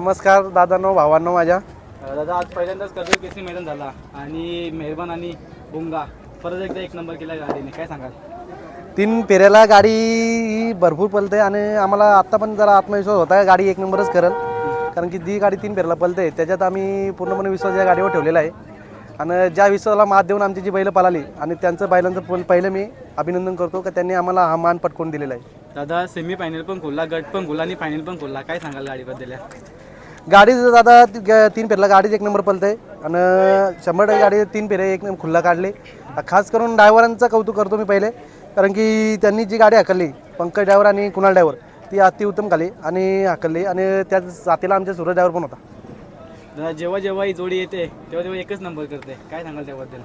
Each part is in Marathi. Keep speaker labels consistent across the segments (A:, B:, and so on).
A: नमस्कार दादांनो भावांनो माझ्या.
B: दादा आज पहिल्यांदाच कर्जत केसरी मैदान झाला आणि मेहरबान आणि बुंगा परत एकदा एक नंबर केला गाडीने. काय सांगाल?
A: तीन पेऱ्याला गाडी ही भरपूर पलते आणि आम्हाला आत्ता पण जरा आत्मविश्वास होता गाडी एक नंबरच करल. कारण की जी गाडी तीन पेऱ्याला पलते त्याच्यात आम्ही पूर्णपणे विश्वास या गाडीवर ठेवलेला आहे. आणि ज्या विश्वासाला मात देऊन आमची जी बैलं पळाली आणि त्यांचं बैलांचं पण पहिलं मी अभिनंदन करतो की त्यांनी आम्हाला हा मान पटकवून दिलेला आहे.
B: दादा सेमी फायनल पण खोलला गट पण खोलला आणि फायनल पण खोलला. काय सांगाल गाडीबद्दल या?
A: गाडी दादा ती तीन फेरला गाडीच एक नंबर पलते आणि शंभर टक्के गाडी तीन फेरे एक नंबर खुल्ला काढले. खास करून ड्रायव्हरांचं कौतुक करतो मी पहिले. कारण की त्यांनी जी गाडी हाकलली पंकज ड्रायव्हर आणि कुणाल ड्रायव्हर ती अतिउत्तम खाली आणि हाकलली. आणि त्या साथीला आमच्या सूरज ड्रायव्हर पण होता.
B: दादा जेव्हा जेव्हा ही जोडी येते तेव्हा तेव्हा एकच नंबर करते. काय सांगाल त्याबद्दल?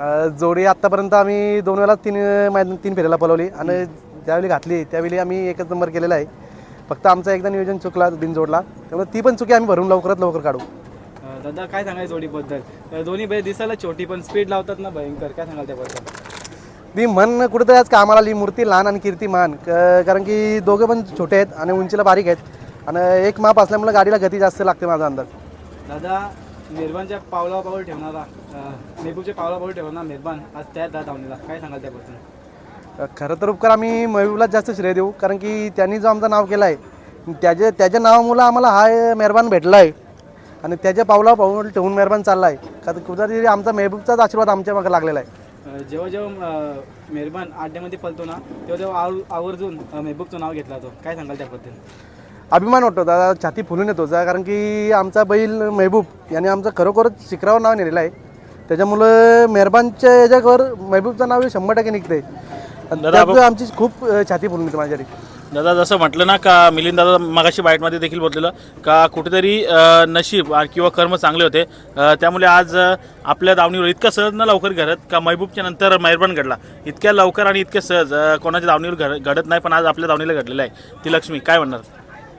A: अं, जोडी आत्तापर्यंत आम्ही दोन वेळा तीन मैदान तीन फेऱ्याला पलवली आणि ज्यावेळी घातली त्यावेळी आम्ही एकच नंबर केलेला आहे. फक्त आमचा एकदा नियोजन चुकला बिनजोडला. त्यामुळे ती पण चुकी आम्ही भरून लवकरात लवकर काढू.
B: अं, दादा काय सांगाल जोडीबद्दल? अं, दोन्ही बैल दिसायला छोटी पण स्पीड लावतात ना भयंकर. काय सांगाल त्याबद्दल?
A: मी मन कुठेतरी आज कामाला आली मूर्ती लहान आणि कीर्ती मान. क- कारण की दोघे पण छोटे आहेत आणि उंचीला बारीक आहेत. आणि एक माप असल्यामुळे गाडीला गती जास्त लागते माझा अंदाज.
B: दादा निर्बानच्या पावला पाऊल ठेवणारा अं, पावला पाऊल ठेवणारा निर्बान आज त्या दा धावणीला काय सांगाल त्याबद्दल?
A: खरं तर उपकार आम्ही महबूबलाच जास्त श्रेय देऊ कारण की त्यांनी जो आमचं नाव केलं आहे त्याच्या त्याच्या नावामुळं आम्हाला हा मेहरबान भेटला आहे आणि त्याच्या पावला पाऊल ठेवून मेहरबान चालला आहे का कुठेतरी आमचा मेहबूबचाच आशीर्वाद आमच्या मागे लागलेला आहे.
B: जेव्हा जेव्हा मेहरबान अड्ड्यामध्ये पलतो ना तेव्हा तेव्हा आव आवर्जून मेहबूबचं नाव घेतला जातो. काय सांगाल त्याबद्दल?
A: अभिमान वाटतो दादा छाती फुलून येतो जा कारण की आमचा बैल महबूब याने आमचं खरोखरच शिखरावर नाव नेलेलं आहे. त्याच्यामुळं मेहरबानच्या याच्यावर महबूबचं नाव हे शंभर टक्के निघते त्याचं आमची खूप छाती फुलून येते माझ्या
C: दादा जसं म्हटलं ना का मिलिंद दादा मागाशी बाईटमध्ये देखील बोललेलं का कुठेतरी नशीब किंवा कर्म चांगले होते. त्यामुळे आज आपल्या दावणीवर इतकं सहज न लवकर घडत का महबूबच्या नंतर मेहरबान घडला. इतक्या लवकर आणि इतक्या सहज कोणाच्या दावणीवर घड घडत नाही पण आज आपल्या दावणीला घडलेलं आहे. ती लक्ष्मी काय म्हणणार?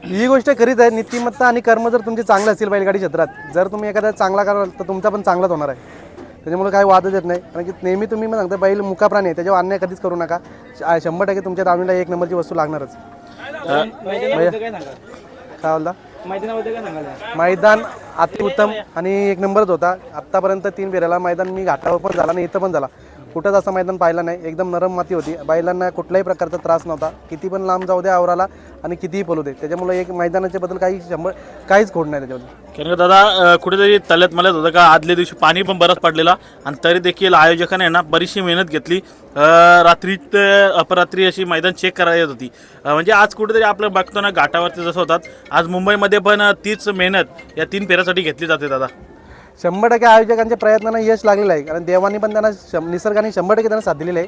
A: ही गोष्ट खरीच आहे. नीतिमत्ता आणि कर्म जर तुमचे चांगले असतील बैलगाडी क्षेत्रात जर तुम्ही एखादा चांगला कराल तर तुमचा पण चांगलाच होणार आहे. त्याच्यामुळे काही वादच येत नाही. कारण की नेहमी तुम्ही मग सांगता बैल मुका प्राणी आहे त्याच्यावर अन्याय कधीच करू नका. श- शंभर टक्के तुमच्या दावणीला एक नंबरची वस्तू लागणारच.
B: मैदानाबद्दल काय सांगाल?
A: काय बोलता?
B: मैदानाबद्दल काय सांगाल? या?
A: मैदान अतिउत्तम आणि एक नंबरच होता. आत्तापर्यंत तीन फेऱ्याला मैदान मी घाटावर पण झाला आणि इथं पण झाला. कुठंच असं मैदान पाहिलं नाही. एकदम नरम माती होती. बैलांना कुठल्याही प्रकारचा त्रास नव्हता. किती पण लांब जाऊ द्या आवराला आणि कितीही पलू दे. त्याच्यामुळे एक मैदानाच्या बद्दल काही शंभर काहीच खोड नाही त्याच्यामध्ये.
C: कारण का दादा कुठेतरी तल्यात मलत होतं का? आदल्या दिवशी पाणी पण बरंच पडलेला. आणि तरी देखील आयोजकाने ना बरीचशी मेहनत घेतली. रात्री ते अपरात्री अशी मैदान चेक करायला येत होती. म्हणजे आज कुठेतरी आपलं बघतो ना घाटावरती जसं होतात. आज मुंबईमध्ये पण तीच मेहनत या तीन फेऱ्यासाठी घेतली जाते दादा.
A: शंभर टक्के आयोजकांच्या प्रयत्नांना यश लागलेलं आहे. कारण देवानी पण त्यांना शं निसर्गाने शंभर टक्के त्यांना साथ दिलेली आहे.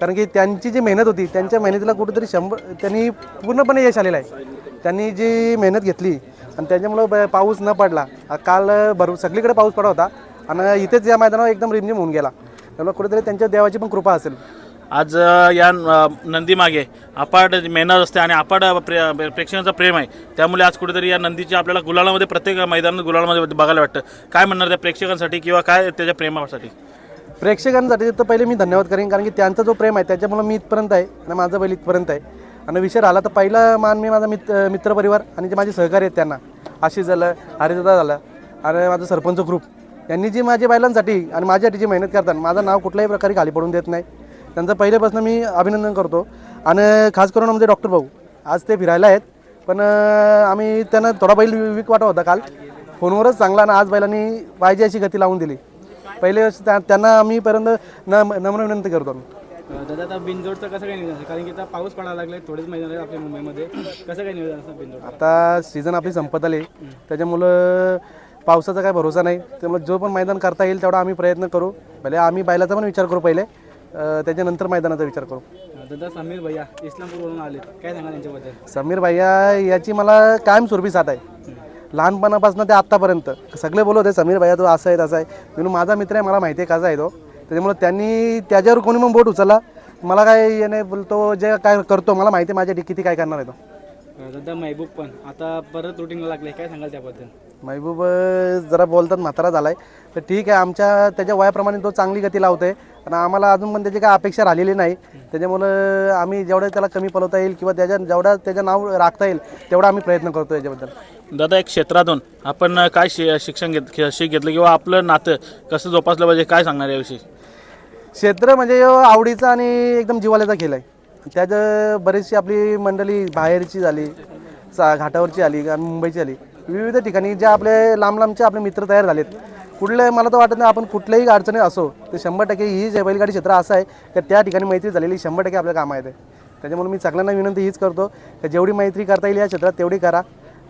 A: कारण की त्यांची जी मेहनत होती त्यांच्या मेहनतीला कुठेतरी शंभर त्यांनी पूर्णपणे यश आलेलं आहे. त्यांनी जी मेहनत घेतली आणि त्याच्यामुळं पाऊस न पडला. काल भरू सगळीकडे पाऊस पडला होता. आणि इथेच या मैदानावर एकदम रिमझिम होऊन गेला. त्यामुळे कुठेतरी त्यांच्या देवाची पण कृपा असेल.
C: आज या नंदीमागे अपाट मेहनत असते आणि अपाट प्रे प्रेक्षकांचं प्रेम आहे. त्यामुळे आज कुठेतरी या नंदीची आपल्याला गुलालामध्ये प्रत्येक मैदानात गुलालामध्ये बघायला वाटतं. काय म्हणणार त्या प्रेक्षकांसाठी किंवा काय त्याच्या प्रेमासाठी?
A: प्रेक्षकांसाठी तर पहिले मी धन्यवाद करेन कारण की त्यांचा जो प्रेम आहे त्याच्यामुळं मी इथपर्यंत आहे आणि माझा बैल इथपर्यंत आहे. आणि विषय राहिला तर पहिला मान मी माझा मित्र मित्रपरिवार आणि जे माझे सहकारी आहेत त्यांना. आशिष झालं हरिदादा झालं आणि माझं सरपंच ग्रुप यांनी जी माझ्या बैलांसाठी आणि माझ्यासाठी जी मेहनत करतात माझं नाव कुठल्याही प्रकारे खाली पडून देत नाही. त्यांचं पहिल्यापासून मी अभिनंदन करतो. आणि खास करून आमचे डॉक्टर भाऊ आज ते फिरायला आहेत. पण आम्ही त्यांना थोडा बैल वीक वाटत होता काल. फोनवरच चांगला आणि आज बैलांनी पाहिजे अशी गती लावून दिली. पहिले त्यांना आम्ही पर्यंत न नम्र विनंती करतो आम्ही.
B: दादा आता बिनजोडचं कसं काय नियोजन कारण की आता पाऊस पडायला लागलाय थोडेच आहे आपल्या मुंबईमध्ये. कसं काय नियोजन असतं बिनजोड
A: आता सीझन आपली संपत आली त्याच्यामुळं पावसाचा काय भरोसा नाही. त्यामुळे जो पण मैदान करता येईल तेवढा आम्ही प्रयत्न करू. भले आम्ही बैलाचा पण विचार करू पहिले. त्याच्यानंतर मैदानाचा विचार करू.
B: दादा समीर भैया इस्लामपूरवरून आले काय सांगा त्यांच्याबद्दल
A: समीर भैया याची मला कायमस्वरूपी साथ आहे. लहानपणापासून ते आत्तापर्यंत. सगळे बोलत होते समीर भैया तो असं आहे तसं आहे. म्हणून माझा मित्र आहे मला माहिती आहे कसा आहे तो. त्याच्यामुळे त्यांनी त्याच्यावर कोणी मग बोट उचलला. मला काय याने बोलतो जे काय करतो मला माहिती आहे माझ्या किती काय करणार आहे तो.
B: दादा महबूब पण. आता परत रुटीनला लागले. काय सांगाल त्याबद्दल?
A: महबूब जरा बोलतात म्हातारा झालाय. तर ठीक आहे आमच्या त्याच्या वयाप्रमाणे तो चांगली गती लावतोय. आणि आम्हाला अजून पण त्याची काय अपेक्षा राहिलेली नाही. त्याच्यामुळं आम्ही जेवढं त्याला कमी पलवता येईल किंवा त्याच्या जेवढा त्याचं नाव राखता येईल तेवढा आम्ही प्रयत्न करतो याच्याबद्दल.
C: दादा एक क्षेत्रातून आपण काय शि शिक्षण घेत शिक घेतलं किंवा आपलं नातं कसं जोपासलं पाहिजे? काय सांगणार याविषयी?
A: क्षेत्र म्हणजे आवडीचा आणि एकदम जिवाल्याचा खेळ आहे. त्याचं बरीचशी आपली मंडळी बाहेरची झाली सा घाटावरची आली आणि मुंबईची आली. विविध ठिकाणी जे आपले लांब लांबचे आपले मित्र तयार झालेत. कुठले मला तर वाटत नाही आपण कुठल्याही अडचणीत असो तर शंभर टक्के ही जे बैलगाडी क्षेत्र असं आहे की त्या ठिकाणी मैत्री झालेली शंभर टक्के आपल्या कामात आहे. त्याच्यामुळे मी सगळ्यांना विनंती हीच करतो की जेवढी मैत्री करता येईल या क्षेत्रात तेवढी करा.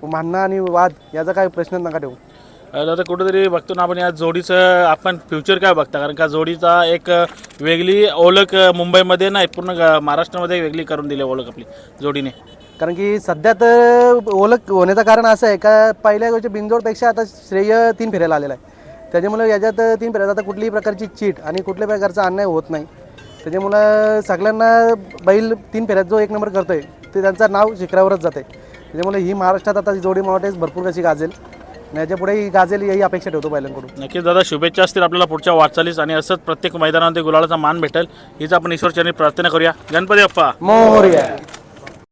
A: भांडणं आणि वाद याचा काही प्रश्न नका ठेवू.
C: तर कुठेतरी बघतो ना आपण या जोडीचं आपण फ्युचर काय बघता? कारण का जोडीचा एक वेगळी ओळख मुंबईमध्ये नाही पूर्ण महाराष्ट्रामध्ये वेगळी करून दिली ओळख आपली जोडीने.
A: कारण की सध्या तर ओळख होण्याचं कारण असं आहे का पहिल्या गोष्टी बिनजोडपेक्षा आता श्रेय तीन फेऱ्याला आलेला आहे. त्याच्यामुळे याच्यात तीन फेऱ्यात आता कुठलीही प्रकारची चीट आणि कुठल्याही प्रकारचा अन्याय होत नाही. त्याच्यामुळं सगळ्यांना बैल तीन फेऱ्यात जो एक नंबर करतोय ते त्यांचं नाव शिखरावरच जाते त्याच्यामुळे ही महाराष्ट्रात आता जोडी मावटेस भरपूर कशी गाजेल. याच्यापुढे ही गाजेल ही अपेक्षा ठेवतो बैलांकडून.
C: नक्कीच दादा शुभेच्छा असतील आपल्याला पुढच्या वाटचालीस आणि असंच प्रत्येक मैदानामध्ये गुलालाचा मान भेटेल. हीच आपण ईश्वरचरणी प्रार्थना करूया. गणपती बाप्पा.
A: मोर्या.